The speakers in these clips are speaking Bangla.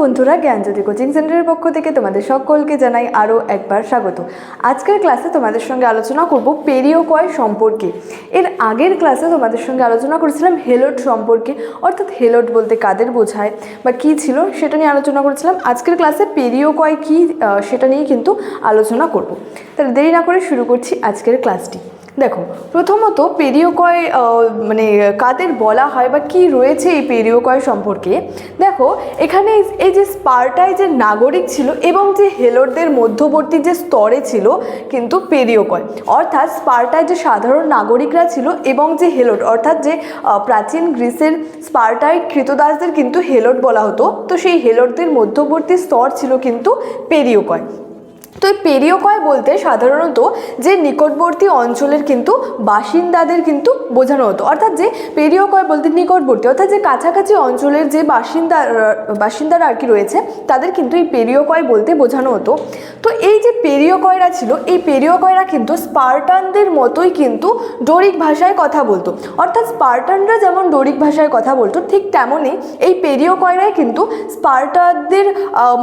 বন্ধুরা জ্ঞানজ্যোতি কোচিং সেন্টারের পক্ষ থেকে তোমাদের সকলকে জানাই আরও একবার স্বাগত। আজকের ক্লাসে তোমাদের সঙ্গে আলোচনা করব পেরিওকয় সম্পর্কে। এর আগের ক্লাসে তোমাদের সঙ্গে আলোচনা করেছিলাম হেলোট সম্পর্কে, অর্থাৎ হেলোট বলতে কাদের বোঝায় বা কী ছিল সেটা নিয়ে আলোচনা করেছিলাম। আজকের ক্লাসে পেরিওকয় কী সেটা নিয়ে কিন্তু আলোচনা করব। তাহলে দেরি না করে শুরু করছি আজকের ক্লাসটি। দেখো প্রথমত পেরিওকয় আহ, মানে কাদের বলা হয় বা কি রয়েছে এই পেরিওকয় সম্পর্কে দেখো এখানে এই যে স্পার্টায় যে নাগরিক ছিল এবং যে হেলোরদের মধ্যবর্তী যে স্তরে ছিল কিন্তু পেরিওকয় অর্থাৎ স্পার্টায় যে সাধারণ নাগরিকরা ছিল এবং যে হেলোট অর্থাৎ যে প্রাচীন গ্রিসের স্পার্টায় কৃতদাসদের কিন্তু হেলোট বলা হতো তো সেই হেলোটদের মধ্যবর্তী স্তর ছিল কিন্তু পেরিওকয়। তো এই পেরিওকয় বলতে সাধারণত যে নিকটবর্তী অঞ্চলের কিন্তু বাসিন্দাদের কিন্তু বোঝানো হতো। অর্থাৎ যে পেরিওকয় বলতে নিকটবর্তী, অর্থাৎ যে কাছাকাছি অঞ্চলের যে বাসিন্দা, বাসিন্দারা আর কি রয়েছে, তাদের কিন্তু এই পেরিওকয় বলতে বোঝানো হতো। তো এই যে পেরিওকয়রা ছিল, এই পেরিওকয়রা কিন্তু স্পার্টানদের মতোই কিন্তু ডোরিক ভাষায় কথা বলতো। অর্থাৎ স্পার্টানরা যেমন ডোরিক ভাষায় কথা বলতো, ঠিক তেমনই এই পেরিওকয়রাই কিন্তু স্পার্টানদের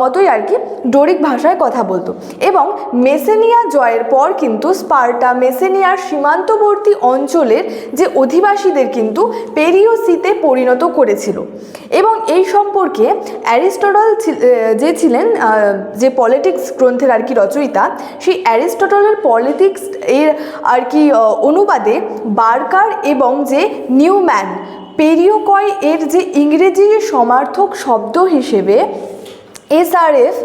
মতোই আর কি ডোরিক ভাষায় কথা বলতো। এবং মেসেনিয়া জয়ের পর কিন্তু স্পার্টা মেসেনিয়ার সীমান্তবর্তী অঞ্চলের যে অধিবাসীদের কিন্তু পেরিওসিতে পরিণত করেছিল। এবং এই সম্পর্কে অ্যারিস্টটল যে ছিলেন যে পলিটিক্স গ্রন্থের আর কি রচয়িতা, সেই অ্যারিস্টটলের পলিটিক্স এর আর কি অনুবাদে বার্কার এবং যে নিউম্যান, পেরিওকয় এর যে ইংরেজি সমার্থক শব্দ হিসেবে এসআরএফ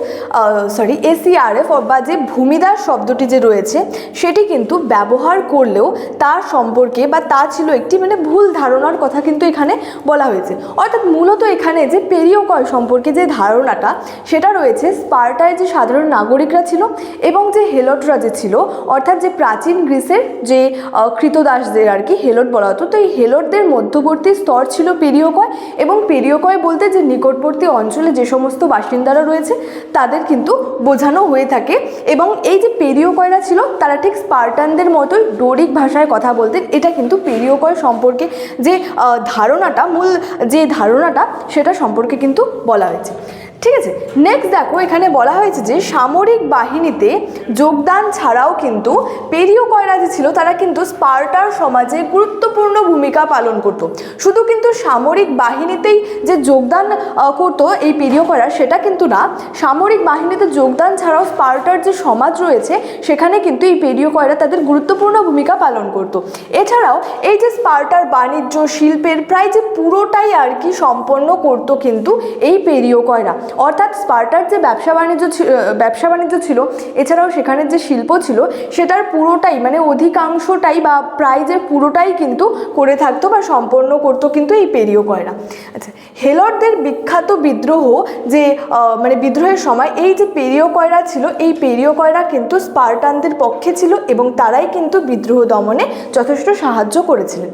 সরি এসিআরএফ বা যে ভূমিদার শব্দটি যে রয়েছে, সেটি কিন্তু ব্যবহার করলেও তার সম্পর্কে বা তা ছিল একটি মানে ভুল ধারণার কথা কিন্তু এখানে বলা হয়েছে। অর্থাৎ মূলত এখানে যে পেরিওকয় সম্পর্কে যে ধারণাটা, সেটা রয়েছে স্পার্টায় যে সাধারণ নাগরিকরা ছিল এবং যে হেলটরা যে ছিল, অর্থাৎ যে প্রাচীন গ্রিসের যে কৃতদাসদের আর কি হেলট বলা হতো, তো এই হেলটদের মধ্যবর্তী স্তর ছিল পেরিওকয় এবং পেরিওকয় বলতে যে নিকটবর্তী অঞ্চলে যে সমস্ত বাসিন্দারা রয়েছে, তাদের কিন্তু বোঝানো হয়ে থাকে। এবং এই যে পেরিওকয়রা ছিল, তারা ঠিক স্পার্টানদের মতোই ডোরিক ভাষায় কথা বলতেন। এটা কিন্তু পেরিওকয় সম্পর্কে যে ধারণাটা, মূল যে ধারণাটা, সেটা সম্পর্কে কিন্তু বলা হয়েছে। ঠিক আছে? নেক্সট দেখো, এখানে বলা হয়েছে যে সামরিক বাহিনীতে যোগদান ছাড়াও কিন্তু পেরিওকয়রা যে ছিল, তারা কিন্তু স্পার্টার সমাজে গুরুত্বপূর্ণ ভূমিকা পালন করত। শুধু কিন্তু সামরিক বাহিনীতেই যে যোগদান করতো এই পেরিওকয়রা সেটা কিন্তু না। সামরিক বাহিনীতে যোগদান ছাড়াও স্পার্টার যে সমাজ রয়েছে, সেখানে কিন্তু এই পেরিওকয়রা তাদের গুরুত্বপূর্ণ ভূমিকা পালন করত। এছাড়াও এই যে স্পার্টার বাণিজ্য শিল্পের প্রায় যে পুরোটাই আর কি সম্পন্ন করতো কিন্তু এই পেরিওকয়রা অর্থাৎ স্পার্টার যে ব্যবসা বাণিজ্য ব্যবসা বাণিজ্য ছিল, এছাড়াও সেখানের যে শিল্প ছিল, সেটার পুরোটাই মানে অধিকাংশটাই বা প্রায় যে পুরোটাই কিন্তু করে থাকতো বা সম্পন্ন করতো কিন্তু এই পেরিওকয়রা। আচ্ছা হেলরদের বিখ্যাত বিদ্রোহ যে মানে বিদ্রোহের সময়, এই যে পেরিওকয়রা ছিল, এই পেরিওকয়রা কিন্তু স্পার্টানদের পক্ষে ছিল এবং তারাই কিন্তু বিদ্রোহ দমনে যথেষ্ট সাহায্য করেছিলেন।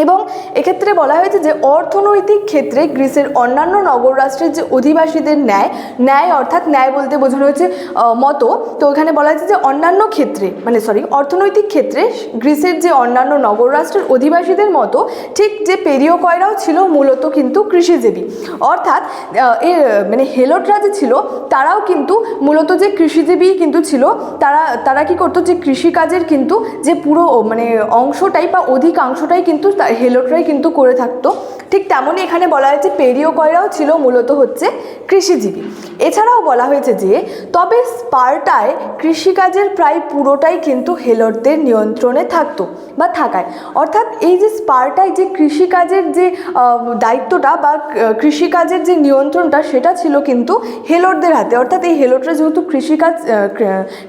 এবং এক্ষেত্রে বলা হয়েছে যে অর্থনৈতিক ক্ষেত্রে গ্রিসের অন্যান্য নগর রাষ্ট্রের যে অধিবাসীদের ন্যায় ন্যায় অর্থাৎ ন্যায় বলতে বোঝানো হয়েছে মতো। তো এখানে বলা হয়েছে যে অন্যান্য ক্ষেত্রে মানে সরি অর্থনৈতিক ক্ষেত্রে গ্রিসের যে অন্যান্য নগর রাষ্ট্রের অধিবাসীদের মতো ঠিক যে পেরিওকয়রাও ছিল মূলত কিন্তু কৃষিজীবী। অর্থাৎ এ মানে হেলোটরা যে ছিল, তারাও কিন্তু মূলত যে কৃষিজীবী কিন্তু ছিল, তারা তারা কি করতো যে কৃষিকাজের কিন্তু যে পুরো মানে অংশটাই বা অধিকাংশটাই কিন্তু তা- হেলোটরাই কিন্তু করে থাকতো। ঠিক তেমনই এখানে বলা হয়েছে পেরিওকয়রাও ছিল মূলত হচ্ছে কৃষিজীবী। এছাড়াও বলা হয়েছে যে, তবে স্পার্টায় কৃষিকাজের প্রায় পুরোটাই কিন্তু হেলটদের নিয়ন্ত্রণে থাকতো বা থাকায়। অর্থাৎ এই যে স্পার্টায় যে কৃষিকাজের যে দায়িত্বটা বা কৃষিকাজের যে নিয়ন্ত্রণটা, সেটা ছিল কিন্তু হেলটদের হাতে। অর্থাৎ এই হেলটরা যেহেতু কৃষিকাজ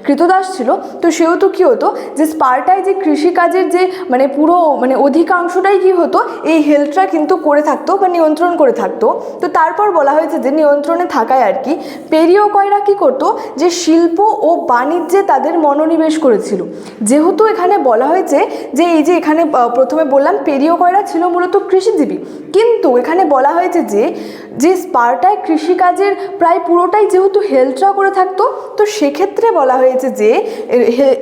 কৃতদাস ছিল, তো সেহেতু কী হতো যে, স্পার্টায় যে কৃষিকাজের যে মানে পুরো মানে অধিকাংশটাই কি হতো, এই হেলথরা কিন্তু করে থাকতো বা নিয়ন্ত্রণ করে থাকতো। তো তারপর বলা হয়েছে যে নিয়ন্ত্রণে থাকায় আর কি পেরিওকয়রা কী করতো যে শিল্প ও বাণিজ্যে তাদের মনোনিবেশ করেছিল। যেহেতু এখানে বলা হয়েছে যে এই যে এখানে প্রথমে বললাম পেরিওকয়রা ছিল মূলত কৃষিজীবী। কিন্তু এখানে বলা হয়েছে যে যে স্পার্টায় কৃষিকাজের প্রায় পুরোটাই যেহেতু হেলথরা করে থাকতো, তো সেক্ষেত্রে বলা হয়েছে যে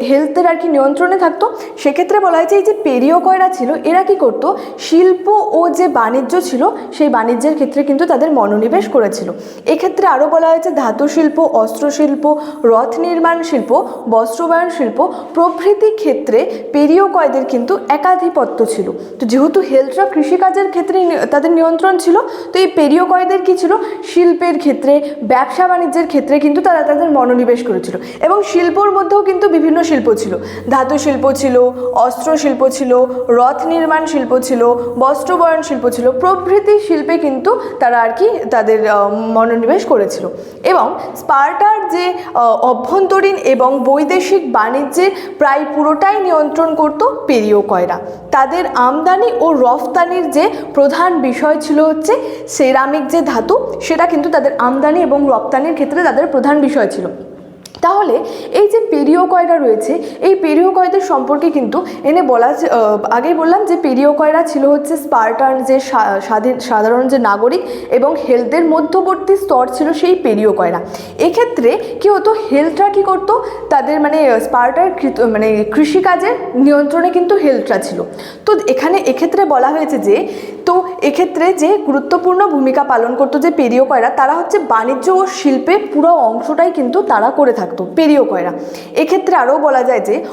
হেলথের আর কি নিয়ন্ত্রণে থাকতো, সেক্ষেত্রে বলা হয়েছে এই যে পেরিওকয়রা ছিল, এরা কি করতো, শিল্প ও যে বাণিজ্য বাণিজ্য ছিল, সেই বাণিজ্যের ক্ষেত্রে কিন্তু তাদের মনোনিবেশ করেছিল। এক্ষেত্রে আরও বলা হয়েছে, ধাতু শিল্প অস্ত্রশিল্প রথ নির্মাণ শিল্প, বস্ত্রবায়ন শিল্প প্রভৃতি ক্ষেত্রে পেরিয় কয়দের কিন্তু একাধিপত্য ছিল। তো যেহেতু হেলথরা কৃষিকাজের ক্ষেত্রে তাদের নিয়ন্ত্রণ ছিল, তো এই পেরিয় কয়দের কী ছিল? শিল্পের ক্ষেত্রে, ব্যবসা বাণিজ্যের ক্ষেত্রে কিন্তু তারা তাদের মনোনিবেশ করেছিল। এবং শিল্পর মধ্যেও কিন্তু বিভিন্ন শিল্প ছিল। ধাতু শিল্প ছিল, অস্ত্র শিল্প ছিল, রথ নির্মাণ শিল্প ছিল, বস্ত্রবয়ন শিল্প ছিল প্রভৃতি শিল্পে কিন্তু তারা আর কি তাদের মনোনিবেশ করেছিল। এবং স্পার্টার যে অভ্যন্তরীণ এবং বৈদেশিক বাণিজ্যের প্রায় পুরোটাই নিয়ন্ত্রণ করত পেরিয় কয়রা। তাদের আমদানি ও রফতানির যে প্রধান বিষয় ছিল হচ্ছে সেরামিক যে ধাতু, সেটা কিন্তু তাদের আমদানি এবং রপ্তানির ক্ষেত্রে তাদের প্রধান বিষয় ছিল। তাহলে এই যে পেরিয় কয়রা রয়েছে, এই পেরিয় কয়দের সম্পর্কে কিন্তু এনে বলা আগেই বললাম যে পেরিয় কয়রা ছিল হচ্ছে স্পার্টার যে স্বাধীন, সাধারণ যে নাগরিক এবং হেলথের মধ্যবর্তী স্তর ছিল সেই পেরিয় কয়রা এক্ষেত্রে কি হতো, হেলথরা কী করতো, তাদের মানে স্পার্টার কৃত- মানে কৃষিকাজের নিয়ন্ত্রণে কিন্তু হেলথরা ছিল। তো এখানে এক্ষেত্রে বলা হয়েছে যে, তো এক্ষেত্রে যে গুরুত্বপূর্ণ ভূমিকা পালন করতো যে পেরিয় কয়রা তারা হচ্ছে বাণিজ্য ও শিল্পে পুরো অংশটাই কিন্তু তারা করে থাকতো। পেরিয় কয়রা। এক্ষেত্রে আরও বলা যায় যে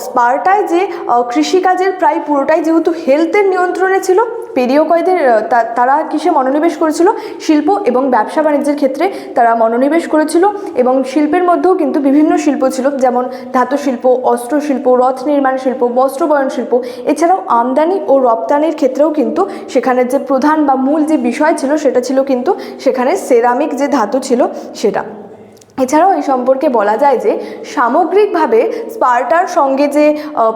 স্পার্টায় যে কৃষিকাজের প্রায় পুরোটাই যেহেতু হেলথের নিয়ন্ত্রণে ছিল পেরিয় কয়দের তা- তারা কিসে মনোনিবেশ করেছিল? শিল্প এবং ব্যবসা বাণিজ্যের ক্ষেত্রে তারা মনোনিবেশ করেছিল এবং শিল্পের মধ্যেও কিন্তু বিভিন্ন শিল্প ছিল, যেমন ধাতু শিল্প অস্ত্র শিল্প রথ নির্মাণ শিল্প বস্ত্র বয়ন শিল্প। এছাড়াও আমদানি ও রপ্তানির ক্ষেত্রেও কিন্তু সেখানের যে প্রধান বা মূল যে বিষয় ছিল, সেটা ছিল কিন্তু সেখানে সেরামিক যে ধাতু ছিল, সেটা। এছাড়াও এই সম্পর্কে বলা যায় যে সামগ্রিকভাবে স্পার্টার সঙ্গে যে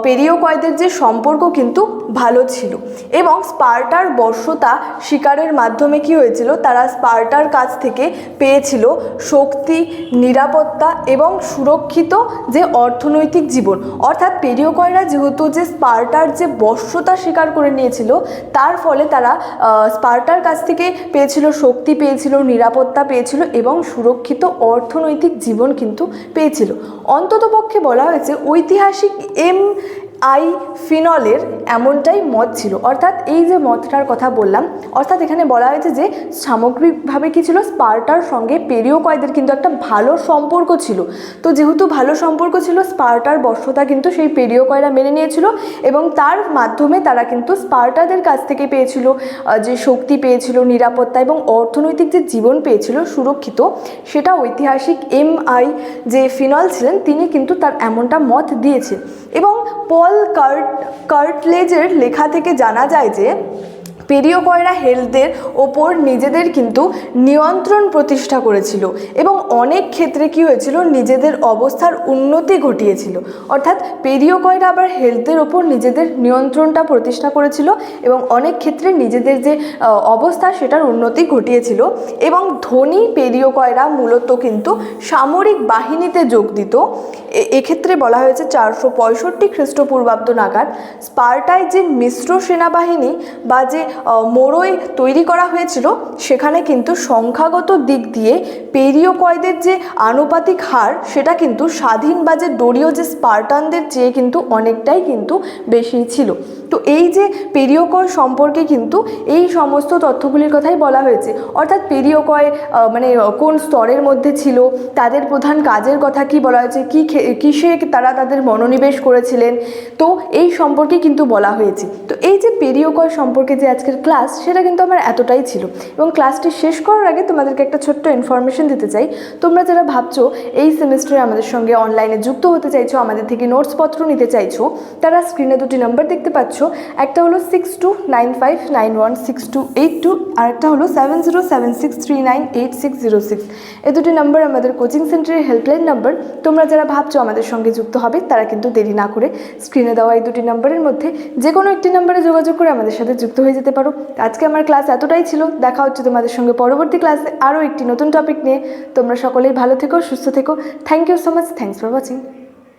পেরিয় কয়দের যে সম্পর্ক কিন্তু ভালো ছিল এবং স্পার্টার বর্ষতা শিকারের মাধ্যমে কি হয়েছিল? তারা স্পার্টার কাছ থেকে পেয়েছিল শক্তি, নিরাপত্তা এবং সুরক্ষিত যে অর্থনৈতিক জীবন। অর্থাৎ পেরিয় কয়রা যেহেতু যে স্পার্টার যে বর্ষতা স্বীকার করে নিয়েছিল, তার ফলে তারা স্পার্টার কাছ থেকে পেয়েছিল শক্তি, পেয়েছিল নিরাপত্তা, পেয়েছিল এবং সুরক্ষিত অর্থনৈতিক জীবন কিন্তু পেয়েছিল। অন্ততপক্ষে বলা হয়েছে ঐতিহাসিক এম আই ফিনলের এমনটাই মত ছিল। অর্থাৎ এই যে মতটার কথা বললাম, অর্থাৎ এখানে বলা হয়েছে যে সামগ্রিকভাবে কি ছিল? স্পার্টার সঙ্গে পেরিয় কয়দের কিন্তু একটা ভালো সম্পর্ক ছিল। তো যেহেতু ভালো সম্পর্ক ছিল, স্পার্টার বর্ষতা কিন্তু সেই পেরিয় কয়রা মেনে নিয়েছিল এবং তার মাধ্যমে তারা কিন্তু স্পার্টাদের কাছ থেকে পেয়েছিল যে শক্তি পেয়েছিল, নিরাপত্তা এবং অর্থনৈতিক যে জীবন পেয়েছিল, সুরক্ষিত, সেটা ঐতিহাসিক এম আই যে ফিনল ছিলেন, তিনি কিন্তু তার এমনটা মত দিয়েছে এবং পল কার্ট কার্টলেজের লেখা থেকে জানা যায় যে পেরিয় কয়রা হেলথের ওপর নিজেদের কিন্তু নিয়ন্ত্রণ প্রতিষ্ঠা করেছিল এবং অনেক ক্ষেত্রে কি হয়েছিল? নিজেদের অবস্থার উন্নতি ঘটিয়েছিল। অর্থাৎ পেরিয় কয়রা আবার হেলথের ওপর নিজেদের নিয়ন্ত্রণটা প্রতিষ্ঠা করেছিল এবং অনেক ক্ষেত্রে নিজেদের যে অবস্থা সেটার উন্নতি ঘটিয়েছিল এবং ধনী পেরিয় কয়রা মূলত কিন্তু সামরিক বাহিনীতে যোগ দিত। এক্ষেত্রে বলা হয়েছে চারশো পঁয়ষট্টি খ্রিস্টপূর্বাব্দ নাগাদ স্পার্টায় যে মিশ্র সেনাবাহিনী বা যে মোড়ই তৈরি করা হয়েছিল। সেখানে কিন্তু সংখ্যাগত দিক দিয়ে পেরিয় কয়দের যে আনুপাতিক হার, সেটা কিন্তু স্বাধীন বা যে ডোরীয় যে স্পার্টানদের চেয়ে কিন্তু অনেকটাই কিন্তু বেশি ছিল। তো এই যে পেরিয়কয় সম্পর্কে কিন্তু এই সমস্ত তথ্যগুলির কথাই বলা হয়েছে। অর্থাৎ পেরিয়কয় মানে কোন স্তরের মধ্যে ছিল, তাদের প্রধান কাজের কথা কি বলা হয়েছে, কী কিসে তারা তাদের মনোনিবেশ করেছিলেন, তো এই সম্পর্কে কিন্তু বলা হয়েছে। তো এই যে পেরিয়কয় সম্পর্কে যে আজকের ক্লাস সেটা কিন্তু আমার এতটাই ছিল। এবং ক্লাসটি শেষ করার আগে তোমাদেরকে একটা ছোট্ট ইনফরমেশন দিতে চাই। তোমরা যারা ভাবছ এই সেমিস্টারে আমাদের সঙ্গে অনলাইনে যুক্ত হতে চাইছো, আমাদের থেকে নোটসপত্র নিতে চাইছো, তারা স্ক্রিনে দুটি নাম্বার দেখতে পাচ্ছ। একটা হলো six two nine five nine one six two eight two আর একটা হলো seven zero seven six three nine eight six zero six এ দুটি নাম্বার আমাদের কোচিং সেন্টারের হেল্পলাইন নাম্বার তোমরা যারা ভাবছ আমাদের সঙ্গে যুক্ত হবে, তারা কিন্তু দেরি না করে স্ক্রিনে দেওয়া এই দুটি নাম্বারের মধ্যে যে কোনো একটি নাম্বারে যোগাযোগ করে আমাদের সাথে যুক্ত হয়ে যেতে পারো। আজকে আমার ক্লাস এতটাই ছিল। দেখা হচ্ছে তোমাদের সঙ্গে পরবর্তী ক্লাসে আরও একটি নতুন টপিক নিয়ে। তোমরা সকলেই ভালো থেকো, সুস্থ থেকো। Thank you so much thanks for watching